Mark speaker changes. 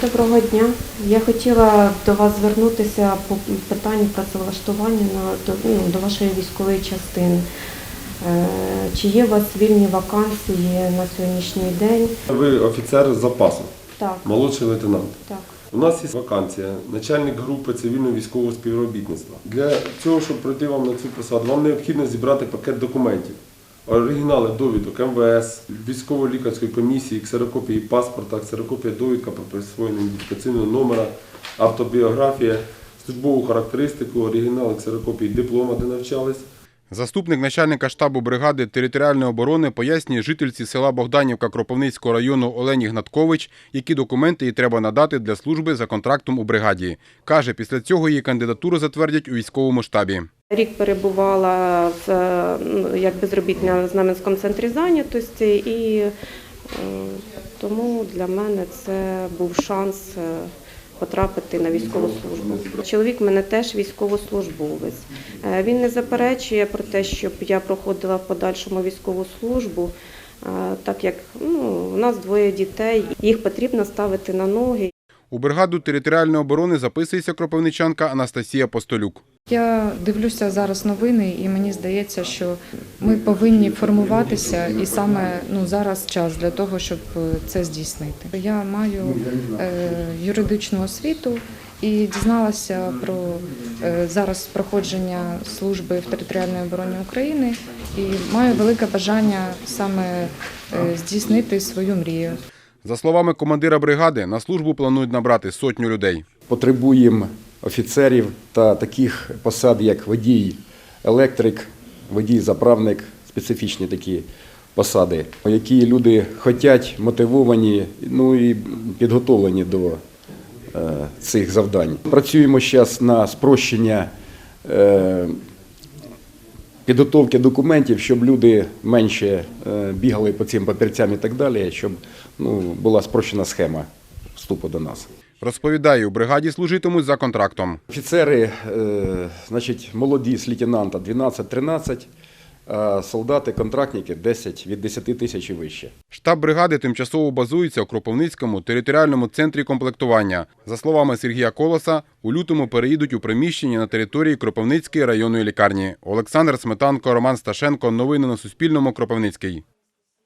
Speaker 1: Доброго дня. Я хотіла до вас звернутися по питанню працевлаштування на, до, ну, до вашої військової частини. Е, Чи є у вас вільні вакансії на сьогоднішній день?
Speaker 2: Ви офіцер запасу,
Speaker 1: Так,
Speaker 2: молодший лейтенант.
Speaker 1: так.
Speaker 2: У нас є вакансія, начальник групи цивільного військового співробітництва. Для цього, щоб пройти вам на цю посаду, вам необхідно зібрати пакет документів. Оригінали довідок МВС, військово-лікарської комісії, ксерокопії паспорта, ксерокопія довідка про присвоєння ідентифікаційного номера, автобіографія, службову характеристику, оригінали ксерокопії диплома, де навчались.
Speaker 3: Заступник начальника штабу бригади територіальної оборони пояснює жительці села Богданівка Кропивницького району Олені Гнаткович, які документи їй треба надати для служби за контрактом у бригаді. Каже, після цього її кандидатуру затвердять у військовому штабі.
Speaker 1: Рік перебувала в е, як безробітна в Знаменському центрі зайнятості, і е, тому для мене це був шанс е, потрапити на військову службу. Чоловік мене теж військовослужбовець. Е, Він не заперечує про те, щоб я проходила в подальшому військову службу. е, Так як ну, у нас двоє дітей, їх потрібно ставити на ноги.
Speaker 3: У бригаду територіальної оборони записується кропивничанка Анастасія Постолюк.
Speaker 4: Я дивлюся зараз новини, і мені здається, що ми повинні формуватися, і саме ну зараз час для того, щоб е, це здійснити. Я маю е, юридичну освіту і дізналася про е, зараз проходження служби в територіальній обороні України і маю велике бажання саме е, здійснити свою мрію.
Speaker 3: За словами командира бригади, на службу планують набрати сотню людей.
Speaker 5: Потребуємо офіцерів та таких посад, як водій, електрик, водій, заправник, специфічні такі посади, які люди хочуть, мотивовані, ну і підготовлені до е, цих завдань. Працюємо зараз на спрощення е, підготовки документів, щоб люди менше е, бігали по цим папірцям і так далі, щоб ну, була спрощена схема вступу до нас.
Speaker 3: Розповідає, у бригаді служитимуть за контрактом.
Speaker 5: Офіцери, е, значить, молоді з лейтенанта 12-13, а солдати, контрактники 10, від 10 тисяч і вище.
Speaker 3: Штаб бригади тимчасово базується у Кропивницькому територіальному центрі комплектування. За словами Сергія Колоса, у лютому переїдуть у приміщення на території Кропивницької районної лікарні. Олександр Сметанко, Роман Сташенко. Новини на Суспільному. Кропивницький.